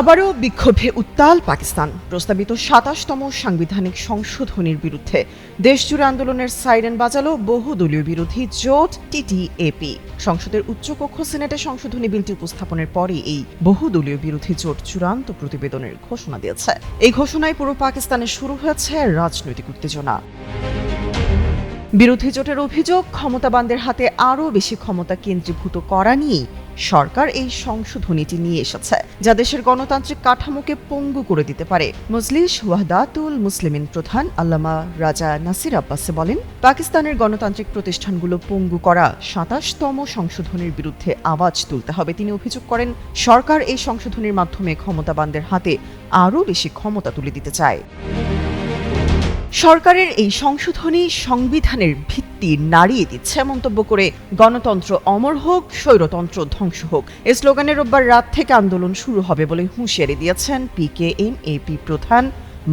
আবারও বিক্ষোভে উত্তাল পাকিস্তান। প্রস্তাবিত সাতাশতম সাংবিধানিক সংশোধনীর বিরুদ্ধে দেশজুড়ে আন্দোলনের সাইরেন বাজালো বহুদলীয় বিরোধী জোট টিটিএপি। সংসদের উচ্চকক্ষ সিনেটে সংশোধনী বিলটি উপস্থাপনের পরই এই বহুদলীয় বিরোধী জোট চূড়ান্ত প্রতিবেদনের ঘোষণা দিয়েছে। এই ঘোষণায় পুরো পাকিস্তানে শুরু হয়েছে রাজনৈতিক উত্তেজনা। বিরোধী জোটের অভিযোগ, ক্ষমতাবানদের হাতে আরও বেশি ক্ষমতা কেন্দ্রীভূত করা নিয়েই সরকার এই সংশোধনীটি নিয়ে এসেছে, যা দেশের গণতান্ত্রিক কাঠামোকে পঙ্গু করে দিতে পারে। মজলিস ওয়াহদাতুল মুসলিমিন প্রধান আল্লামা রাজা নাসির আব্বাসে বলেন, পাকিস্তানের গণতান্ত্রিক প্রতিষ্ঠানগুলো পঙ্গু করা সাতাশতম সংশোধনীর বিরুদ্ধে আওয়াজ তুলতে হবে। তিনি অভিযোগ করেন, সরকার এই সংশোধনীর মাধ্যমে ক্ষমতাবানদের হাতে আরও বেশি ক্ষমতা তুলে দিতে চায়। সরকারের এই সংশোধনী সংবিধানের ভিত্তি নাড়িয়ে দিচ্ছে মন্তব্য করে গণতন্ত্র অমর হোক, স্বৈরতন্ত্র ধ্বংস হোক। এ স্লোগানে রোববার রাত থেকে আন্দোলন শুরু হবে বলে হুঁশিয়ারি দিয়েছেন পিকে এম এপি প্রধান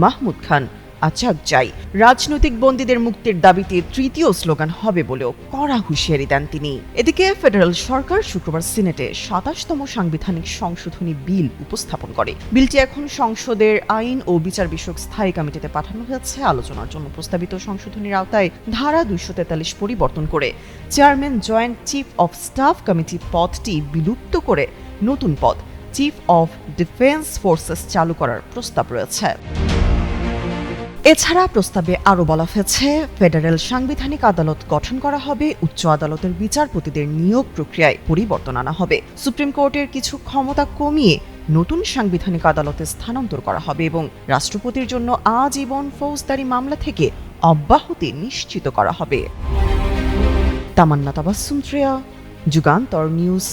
মাহমুদ খান। আচাকজাই রাজনৈতিক বন্দীদের মুক্তির দাবিতে তৃতীয় স্লোগান হবে বলেও কড়া হুঁশিয়ারি দেন তিনি। এদিকে ফেডারেল সরকার শুক্রবার সিনেটে সাতাশতম সাংবিধানিক সংশোধনী বিল উপস্থাপন করে। বিলটি এখন সংসদের আইন ও বিচার বিষয়ক স্থায়ী কমিটিতে পাঠানো হয়েছে। আলোচনার জন্য প্রস্তাবিত সংশোধনীর আওতায় ধারা দুইশো তেতাল্লিশ পরিবর্তন করে chairman, joint chief of staff committee পদটি বিলুপ্ত করে নতুন পদ, চিফ অফ ডিফেন্স ফোর্সেস চালু করার প্রস্তাব রয়েছে। এছাড়া প্রস্তাবে আরও বলা হয়েছে, ফেডারেল সাংবিধানিক আদালত গঠন করা হবে, উচ্চ আদালতের বিচারপতিদের নিয়োগ প্রক্রিয়ায় পরিবর্তন আনা হবে। সুপ্রিম কোর্টের কিছু ক্ষমতা কমিয়ে নতুন সাংবিধানিক আদালতে স্থানান্তর করা হবে এবং রাষ্ট্রপতির জন্য আজীবন ফৌজদারি মামলা থেকে অব্যাহতি নিশ্চিত করা হবে। তামান্না তাবাসুম শ্রেয়া, যুগান্তর নিউজ।